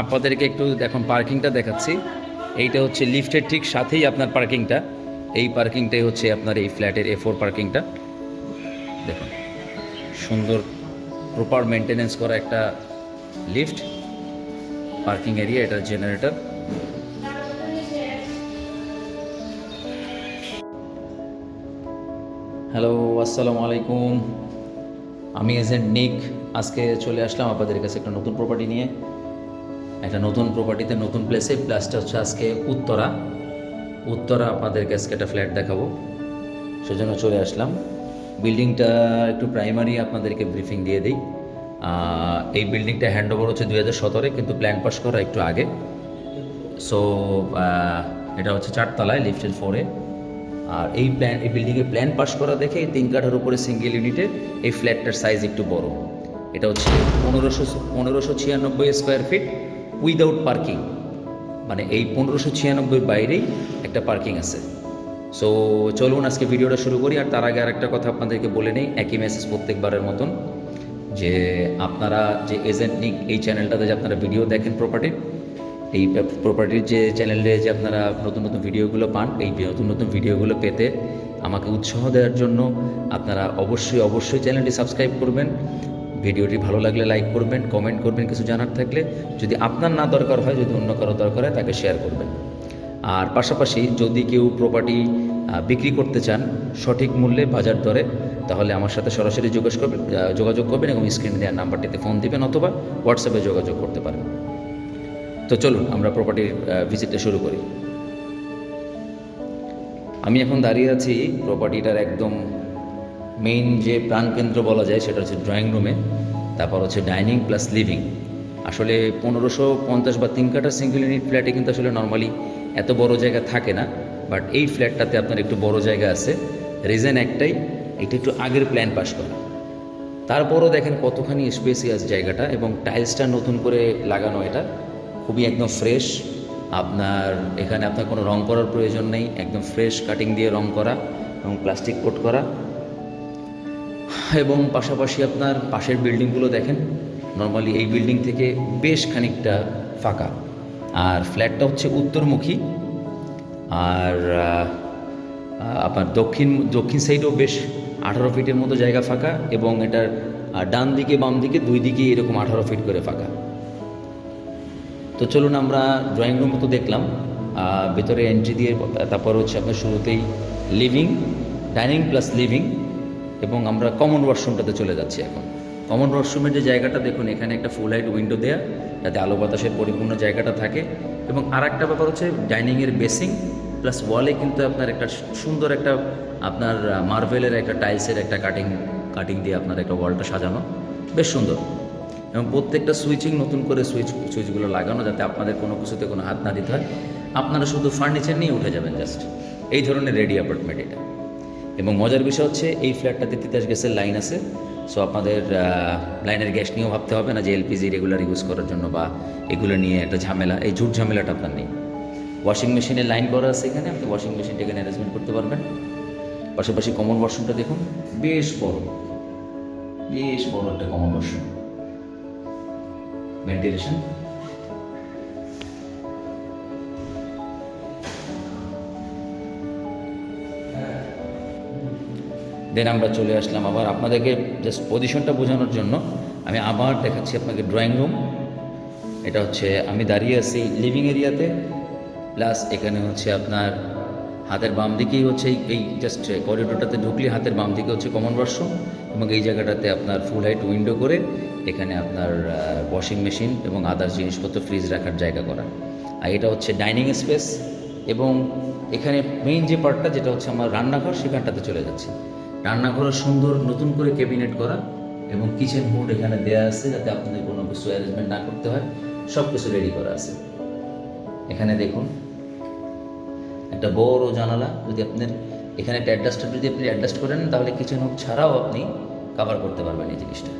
আপনাদেরকে একটু এখন পার্কিংটা দেখাচ্ছি। এইটা হচ্ছে লিফটের ঠিক সাথেই আপনার পার্কিংটা এই পার্কিংটাই হচ্ছে আপনার এই ফ্ল্যাটের এ ফোর পার্কিংটা দেখুন, সুন্দর প্রপার মেনটেনেন্স করা একটা লিফট পার্কিং এরিয়া এটা জেনারেটর হ্যালো, আসসালামু আলাইকুম। আমি এজেন্ট নিক। আজকে চলে আসলাম আপনাদের কাছে একটা নতুন প্রপার্টি নিয়ে। একটা নতুন প্রপার্টিতে নতুন প্লেসে প্লাসটা হচ্ছে আজকে উত্তরা। উত্তরা আপনাদেরকে আজকে একটা ফ্ল্যাট দেখাবো। সেজন্য চলে আসলাম। বিল্ডিংটা একটু প্রাইমারি আপনাদেরকে ব্রিফিং দিয়ে দিই। এই বিল্ডিংটা হ্যান্ড ওভার হচ্ছে দুই হাজার সতেরো কিন্তু প্ল্যান পাস করা একটু আগে। সো এটা হচ্ছে চারতলায় লিফটের ফোরে আর এই প্ল্যান এই বিল্ডিংয়ে প্ল্যান পাস করা দেখে এই তিন কাঠার উপরে সিঙ্গেল ইউনিটে এই ফ্ল্যাটটার সাইজ একটু বড়। এটা হচ্ছে পনেরোশো পনেরোশো ছিয়ানব্বই স্কোয়ার ফিট উইদাউট পার্কিং মানে এই পনেরোশো ছিয়ানব্বই বাইরেই একটা পার্কিং আছে। সো চলুন আজকে ভিডিওটা শুরু করি, আর তার আগে আর একটা কথা আপনাদেরকে বলে নেই, একই মেসেজ প্রত্যেকবারের মতন, যে আপনারা যে এজেন্ট নিক, এই চ্যানেলটাতে যে আপনারা ভিডিও দেখেন প্রপার্টির এই প্রপার্টির যে চ্যানেলে যে আপনারা নতুন নতুন ভিডিওগুলো পান, এই নতুন নতুন ভিডিওগুলো পেতে আমাকে উৎসাহ দেওয়ার জন্য আপনারা অবশ্যই অবশ্যই চ্যানেলটি সাবস্ক্রাইব করবেন। ভিডিওটি ভালো লাগলে লাইক করবেন কমেন্ট করবেন, কিছু জানার থাকলে যদি আপনার না দরকার হয়, যদি অন্য কারও দরকার হয়, তাকে শেয়ার করবেন। আর পাশাপাশি যদি কেউ প্রপার্টি বিক্রি করতে চান সঠিক মূল্যে বাজার দরে, তাহলে আমার সাথে সরাসরি যোগাযোগ করবেন যোগাযোগ করবেন এবং স্ক্রিনে দেওয়ার নাম্বারটিতে ফোন দিবেন অথবা হোয়াটসঅ্যাপে যোগাযোগ করতে পারেন। তো চলুন, আমরা প্রপার্টির ভিজিটটা শুরু করি। আমি এখন দাঁড়িয়ে আছি প্রপার্টিটার একদম মেইন যে প্রাণকেন্দ্র বলা যায়, সেটা হচ্ছে ড্রয়িং রুমে তারপর হচ্ছে ডাইনিং প্লাস লিভিং আসলে পনেরোশো পঞ্চাশ বা তিন কাটা সিঙ্গেল ইউনিট ফ্ল্যাটে কিন্তু আসলে নর্মালি এত বড় জায়গা থাকে না বাট এই ফ্ল্যাটটাতে আপনার একটু বড় জায়গা আছে। রিজন একটাই, এটা একটু আগের প্ল্যান পাস করা। তারপরও দেখেন কতখানি স্পেসিয়াস জায়গাটা এবং টাইলসটা নতুন করে লাগানো এটা। খুবই একদম ফ্রেশ আপনার এখানে আপনার কোনো রং করার প্রয়োজন নেই, একদম ফ্রেশ কাটিং দিয়ে রং করা এবং প্লাস্টিক কোট করা। এবং পাশাপাশি আপনার পাশের বিল্ডিংগুলো দেখেন নর্মালি এই বিল্ডিং থেকে বেশ খানিকটা ফাঁকা। আর ফ্ল্যাটটা হচ্ছে উত্তরমুখী। আর আপনার দক্ষিণ দক্ষিণ সাইডেও বেশ আঠারো ফিটের মতো জায়গা ফাঁকা এবং এটার ডান দিকে বাম দিকে দুই দিকে এরকম আঠারো ফিট করে ফাঁকা। তো চলুন আমরা ড্রয়িং রুম তো দেখলাম ভেতরে এন্ট্রি দিয়ে তারপর হচ্ছে আপনার শুরুতেই লিভিং ডাইনিং প্লাস লিভিং এবং আমরা কমন ওয়াশরুমটাতে চলে যাচ্ছি এখন। কমন ওয়াশরুমের যে জায়গাটা দেখুন, এখানে একটা ফুল হাইট উইন্ডো দেয়া, যাতে আলো বাতাসের পরিপূর্ণ জায়গাটা থাকে এবং আর একটা ব্যাপার হচ্ছে ডাইনিংয়ের বেসিং প্লাস ওয়ালে কিন্তু আপনার একটা সুন্দর একটা আপনার মার্বেলের একটা টাইলসের একটা কাটিং কাটিং দিয়ে আপনার একটা ওয়ালটা সাজানো। বেশ সুন্দর। এবং প্রত্যেকটা সুইচিং নতুন করে সুইচ সুইচগুলো লাগানো যাতে আপনাদের কোনো কিছুতে কোনো হাত না দিতে হয়। আপনারা শুধু ফার্নিচার নিয়ে উঠে যাবেন জাস্ট এই ধরনের রেডি অ্যাপার্টমেন্ট এটা। এবং মজার বিষয় হচ্ছে, এই ফ্ল্যাটটাতে তিতাস গ্যাসের লাইন আছে। সো আপনাদের লাইনের গ্যাস নিয়েও ভাবতে হবে না যে এলপিজি রেগুলার ইউজ করার জন্য বা এগুলো নিয়ে একটা ঝামেলা, এই ঝুট ঝামেলাটা আপনার নেই। ওয়াশিং মেশিনে লাইন করা আছে এখানে, আপনি ওয়াশিং মেশিনটা এখানে অ্যারেঞ্জমেন্ট করতে পারবেন। পাশাপাশি কমন ওয়াশরুমটা দেখুন, বেশ বড়। বেশ বড় একটা কমন ওয়াশরুম ভেন্টিলেশন দেন আমরা চলে আসলাম আবার আপনাদেরকে জাস্ট পজিশনটা বোঝানোর জন্য। আমি আবার দেখাচ্ছি আপনাকে ড্রয়িং রুম এটা হচ্ছে আমি দাঁড়িয়ে আছি লিভিং এরিয়াতে প্লাস এখানে হচ্ছে আপনার হাতের বাম দিকেই হচ্ছে এই জাস্ট করিডোরটাতে ঢুকলে হাতের বাম দিকে হচ্ছে কমন ওয়াশরুম এবং এই জায়গাটাতে আপনার ফুল হাইট উইন্ডো করে এখানে আপনার ওয়াশিং মেশিন এবং আদার্স জিনিসপত্র ফ্রিজ রাখার জায়গা করা। আর এটা হচ্ছে ডাইনিং স্পেস এবং এখানে মেইন যে পার্টটা যেটা হচ্ছে আমার রান্নাঘর, সেখানটাতে চলে যাচ্ছে। রান্নাঘরও সুন্দর, নতুন করে ক্যাবিনেট করা এবং কিচেন বোর্ড এখানে দেওয়া আছে যাতে আপনাদের কোনো কিছু অ্যারেঞ্জমেন্ট না করতে হয়। সব কিছু রেডি করা আছে। এখানে দেখুন, একটা বড় জানালা যদি আপনার এখানে একটা অ্যাডজাস্টার যদি আপনি অ্যাডজাস্ট করেন, তাহলে কিচেন হুক ছাড়াও আপনি কভার করতে পারবেন এই জিনিসটা।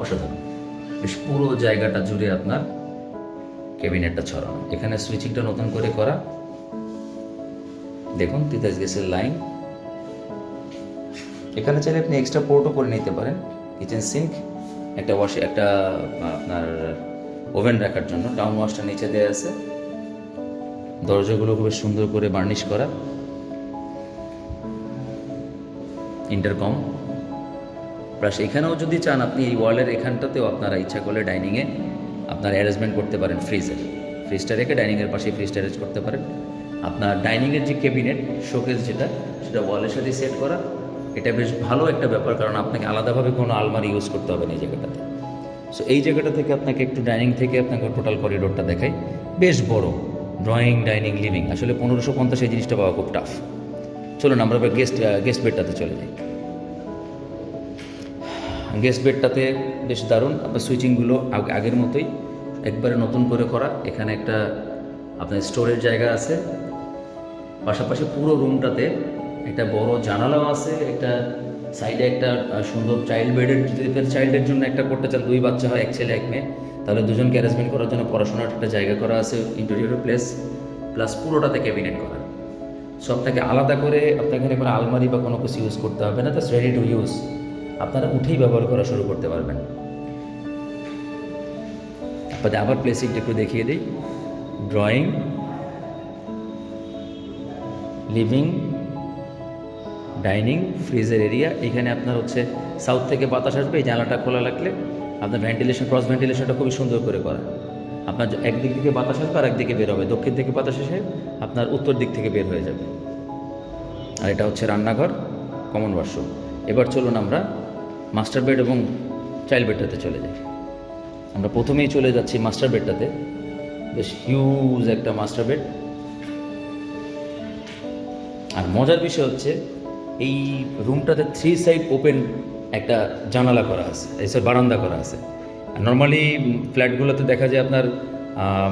অসাধারণ। বেশ পুরো জায়গাটা জুড়ে আপনার ক্যাবিনেটটা ছড়ানো। এখানে সুইচিংটা নতুন করে করা। দেখুন, তিতাস গ্যাসের লাইন এখানে চাইলে আপনি এক্সট্রা পোর্টও করে নিতে পারেন। কিচেন সিঙ্ক একটা ওয়াশ একটা আপনার ওভেন রাখার জন্য। ডাউন ওয়াশটা নিচে দেওয়া আছে। দরজাগুলো খুব সুন্দর করে বার্নিশ করা। ইন্টারকম। প্লাস এখানেও যদি চান আপনি এই ওয়ালের এখানটাতেও আপনারা ইচ্ছা করলে ডাইনিংয়ে আপনার অ্যারেঞ্জমেন্ট করতে পারেন ফ্রিজের। ফ্রিজটা রেখে ডাইনিংয়ের পাশে ফ্রিজটা অ্যারেঞ্জ করতে পারেন। আপনার ডাইনিংয়ের যে ক্যাবিনেট, শোকেস যেটা, সেটা ওয়ালের সাথে সেট করা। এটা বেশ ভালো একটা ব্যাপার, কারণ আপনাকে আলাদাভাবে কোনো আলমারি ইউজ করতে হবে না এই জায়গাটাতে সো এই জায়গাটা থেকে আপনাকে একটু ডাইনিং থেকে আপনাকে টোটাল করিডোরটা দেখাই। বেশ বড়। ড্রয়িং ডাইনিং লিভিং আসলে পনেরোশো পঞ্চাশ এই জিনিসটা পাওয়া খুব টাফ চলুন, আমরা এবার গেস্ট গেস্ট বেডটাতে চলে যাই। গেস্ট বেডটাতে বেশ দারুণ। আপনার সুইচিংগুলো আগ- আগের মতোই। একবারে নতুন করে করা। এখানে একটা আপনার স্টোরের জায়গা আছে। পাশাপাশি পুরো রুমটাতে একটা বড় জানালাও আছে, একটা সাইডে একটা সুন্দর চাইল্ড বেডের যদি চাইল্ডের জন্য একটা করতে চান, দুই বাচ্চা হয়, এক ছেলে, এক মেয়ে, তাহলে দুজনকে অ্যারেঞ্জমেন্ট করার জন্য পড়াশোনার একটা জায়গা করা আছে ইন্টেরিয়র প্লেস প্লাস পুরোটাতে ক্যাবিনেট করা। সো আপনাকে আলাদা করে আপনাকে কোনো আলমারি বা কোনো কিছু ইউজ করতে হবে না জাস্ট রেডি টু ইউজ আপনারা উঠেই ব্যবহার করা শুরু করতে পারবেন। আপনাদের আবার প্লেসিংটা একটু দেখিয়ে দিই। ড্রয়িং লিভিং ডাইনিং, ফ্রিজের এরিয়া। এখানে আপনার হচ্ছে সাউথ থেকে বাতাস আসবে, এই জানালাটা খোলা রাখলে আপনার ভেন্টিলেশন ক্রস ভেন্টিলেশনটা খুবই সুন্দর করে করা। আপনার একদিক থেকে বাতাস আসবে আর একদিকে বের হবে। দক্ষিণ থেকে বাতাস এসে আপনার উত্তর দিক থেকে বের হয়ে যাবে। আর এটা হচ্ছে রান্নাঘর কমন ওয়াশরুম এবার চলুন আমরা মাস্টার বেড এবং চাইল্ড বেডটাতে চলে যাই। আমরা প্রথমেই চলে যাচ্ছি মাস্টার বেডটাতে বেশ হিউজ একটা মাস্টার বেড আর মজার বিষয় হচ্ছে এই রুমটাতে থ্রি সাইড ওপেন একটা জানালা করা আছে এসব বারান্দা করা আছে। নর্মালি ফ্ল্যাটগুলোতে দেখা যায় আপনার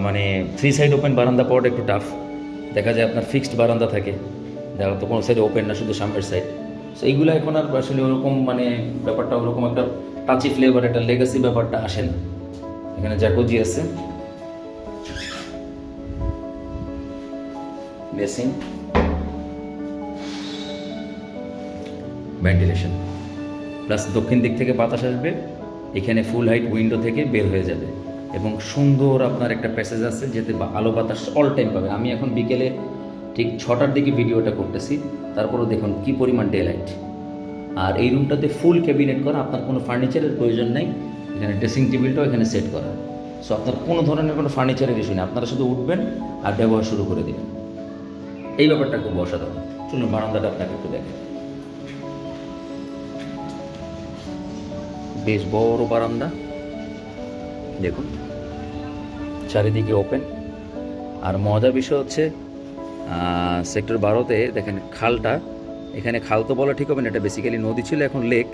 মানে থ্রি সাইড ওপেন বারান্দা পাওয়াটা একটু টাফ দেখা যায় আপনার ফিক্সড বারান্দা থাকে, দেখা তো কোনো সাইডে ওপেন না, শুধু সামনের সাইড সো এইগুলো এখন আর আসলে ওরকম মানে ব্যাপারটা, ওরকম একটা টাচি ফ্লেভার একটা লেগাসি ব্যাপারটা আসে না। এখানে জ্যাকোজি আছে। Basin ventilation. প্লাস দক্ষিণ দিক থেকে বাতাস আসবে, এখানে ফুল হাইট উইন্ডো থেকে বের হয়ে যাবে। এবং সুন্দর আপনার একটা প্যাসেজ আছে যেতে বা- আলো বাতাস অল টাইম পাবে আমি এখন বিকেলে ঠিক ছটার দিকে ভিডিওটা করতেছি, তারপরও দেখুন কি পরিমাণ ডে লাইট আর এই রুমটাতে ফুল ক্যাবিনেট করা, আপনার কোনো ফার্নিচারের প্রয়োজন নেই। এখানে ড্রেসিং টেবিলটাও এখানে সেট করা। সো আপনার কোনো ধরনের কোনো ফার্নিচারের ইস্যু নেই। আপনারা শুধু উঠবেন আর ব্যবহার শুরু করে দিবেন। এই ব্যাপারটা খুব অসাধারণ চলুন বারান্দাটা আপনাকে একটু দেখেন বেশ বড় বারান্দা। দেখুন, চারিদিকে ওপেন আর মজার বিষয় হচ্ছে সেক্টর বারোতে দেখেন খালটা, এখানে খাল তো বলা ঠিক হবে না, এটা বেসিক্যালি নদী ছিল, এখন লেক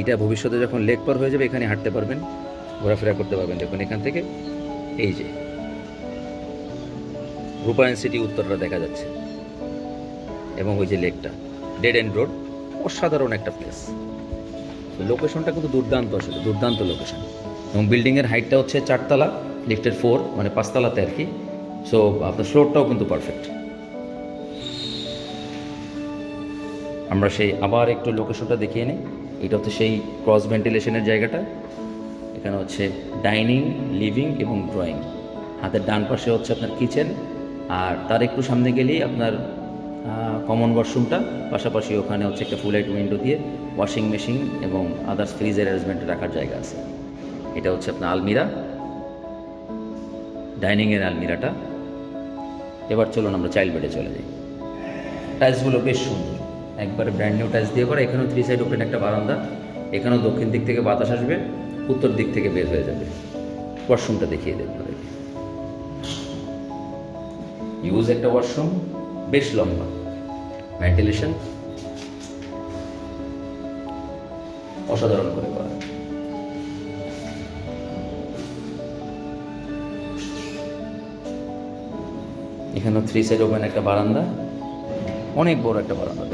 এটা ভবিষ্যতে যখন লেক পার হয়ে যাবে, এখানে হাঁটতে পারবেন, ঘোরাফেরা করতে পারবেন। দেখুন, এখান থেকে এই যে রূপায়ণ সিটি উত্তরটা দেখা যাচ্ছে। এবং ওই যে লেকটা ডেড এন্ড রোড অসাধারণ একটা প্লেস লোকেশনটা কিন্তু দুর্দান্ত আসলে, দুর্দান্ত লোকেশন এবং বিল্ডিংয়ের হাইটটা হচ্ছে চারতলা লিফটের ফোর মানে পাঁচতলাতে আর কি। সো আপনার ফ্লোরটাও কিন্তু পারফেক্ট আমরা সেই আবার একটু লোকেশনটা দেখিয়ে নিই। এটা হচ্ছে সেই ক্রস ভেন্টিলেশনের জায়গাটা। এখানে হচ্ছে ডাইনিং লিভিং এবং ড্রয়িং হাতের ডান পাশে হচ্ছে আপনার কিচেন আর তার একটু সামনে গেলেই আপনার কমন ওয়াশরুমটা পাশাপাশি ওখানে হচ্ছে একটা ফুল উইন্ডো দিয়ে ওয়াশিং মেশিন এবং আদার্স ফ্রিজ অ্যারেঞ্জমেন্টে রাখার জায়গা আছে। এটা হচ্ছে আপনার আলমিরা ডাইনিংয়ের আলমিরাটা। এবার চলুন আমরা চাইল্ড বেডে চলে যাই। টাইলসগুলো বেশ সুন্দর। একবারে ব্র্যান্ড নিউ টাইলস দিয়ে করা। এখানেও থ্রি সাইড ওপেন একটা বারান্দা। এখানেও দক্ষিণ দিক থেকে বাতাস আসবে, উত্তর দিক থেকে বের হয়ে যাবে। ওয়াশরুমটা দেখিয়ে দেবো ইউজ একটা ওয়াশরুম বেশ লম্বা। ভেন্টিলেশন অসাধারণ করে করা। এখানেও থ্রি সাইড ওপেন একটা বারান্দা। অনেক বড় একটা বারান্দা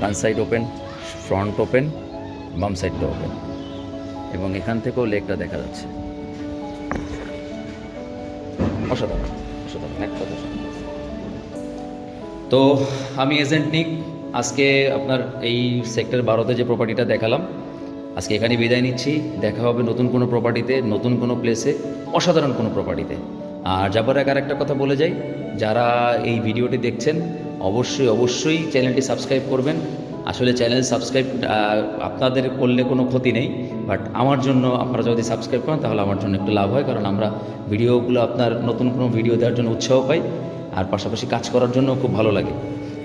ডান সাইড ওপেন ফ্রন্ট ওপেন বাম সাইডটা ওপেন এবং এখান থেকেও লেকটা দেখা যাচ্ছে। অসাধারণ অসাধারণ, এক কথা তো আমি এজেন্ট নিক। আজকে আপনার এই সেক্টর বারোতে যে প্রপার্টিটা দেখালাম, আজকে এখানে বিদায় নিচ্ছি। দেখা হবে নতুন কোনো প্রপার্টিতে নতুন কোনো প্লেসে অসাধারণ কোনো প্রপার্টিতে আর যাবার আগে একটা কথা বলে যাই, যারা এই ভিডিওটি দেখছেন, অবশ্যই অবশ্যই চ্যানেলটি সাবস্ক্রাইব করবেন। আসলে চ্যানেল সাবস্ক্রাইব আপনাদের করলে কোনো ক্ষতি নেই বাট আমার জন্য আপনারা যদি সাবস্ক্রাইব করেন, তাহলে আমার জন্য একটু লাভ হয়, কারণ আমরা ভিডিওগুলো আপনার নতুন কোনো ভিডিও দেওয়ার জন্য উৎসাহ পাই। আর পাশাপাশি কাজ করার জন্য খুব ভালো লাগে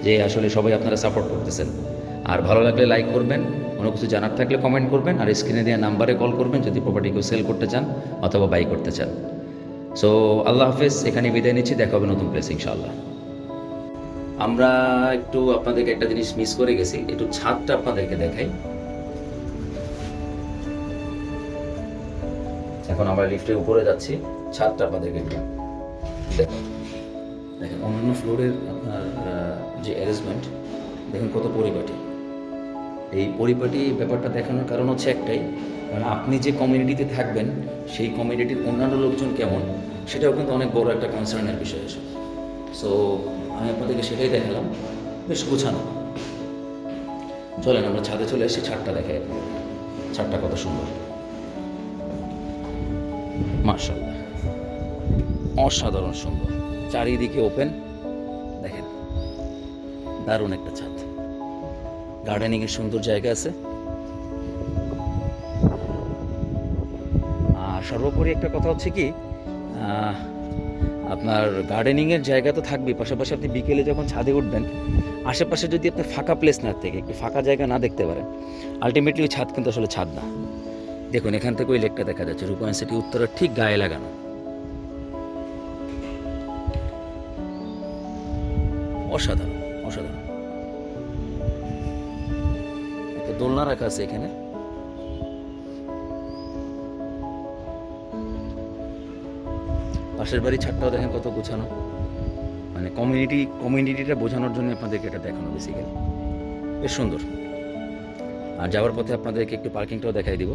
যে আসলে সবাই আপনারা সাপোর্ট করতেছেন। আর ভালো লাগলে লাইক করবেন, কোনো কিছু জানার থাকলে কমেন্ট করবেন, আর স্ক্রিনে দেওয়া নাম্বারে কল করবেন যদি প্রপার্টি কেউ সেল করতে চান অথবা বাই করতে চান। সো আল্লাহ হাফেজ এখানে বিদায় নিচ্ছি, দেখা হবে নতুন প্লেস ইনশাআল্লাহ। আমরা একটু আপনাদেরকে একটা জিনিস মিস করে গেছি, একটু ছাদটা আপনাদেরকে দেখাই। এখন আমরা লিফটের উপরে যাচ্ছি, ছাদটা আপনাদেরকে একটু দেখুন, অন্যান্য ফ্লোরের আপনার যে অ্যারেঞ্জমেন্ট দেখুন কত পরিপাটি। এই পরিপাটি ব্যাপারটা দেখানোর কারণ হচ্ছে একটাই, কারণ আপনি যে কমিউনিটিতে থাকবেন, সেই কমিউনিটির অন্যান্য লোকজন কেমন, সেটাও কিন্তু অনেক বড় একটা কনসার্নের বিষয় আছে সো আমি আপনাদেরকে সেটাই দেখালাম, বেশ গোছানো। চলেন, আমরা ছাদে চলে এসেছি, ছাদটা দেখাই ছাদটা কত সুন্দর। মার্শাল্লাহ অসাধারণ সুন্দর। চারিদিকে ওপেন দেখেন, দারুণ একটা ছাদ। গার্ডেনিং এর সুন্দর জায়গা আছে। আর সর্বোপরি একটা কথা হচ্ছে কি আপনার গার্ডেনিং এর জায়গা তো থাকবে পাশাপাশি আপনি বিকেলে যখন ছাদে উঠবেন, আশেপাশে যদি আপনি ফাঁকা প্লেস না থেকে, একটু ফাঁকা জায়গা না দেখতে পারেন আলটিমেটলি ছাদ কিন্তু আসলে ছাদ না। দেখুন, এখান থেকে ওই লেকটা দেখা যাচ্ছে। রূপায়ণ সিটি উত্তরের ঠিক গায়ে লাগানো। অসাধারণ অসাধারণ। একটা দোলনা রাখা আছে এখানে। পাশের বাড়ি ছাদটাও দেখেন কত গোছানো। মানে কমিউনিটি কমিউনিটিটা বোঝানোর জন্য আপনাদেরকে এটা দেখানো বেসিক্যালি বেশ সুন্দর। আর যাওয়ার পথে আপনাদেরকে একটু পার্কিংটাও দেখাই দিব।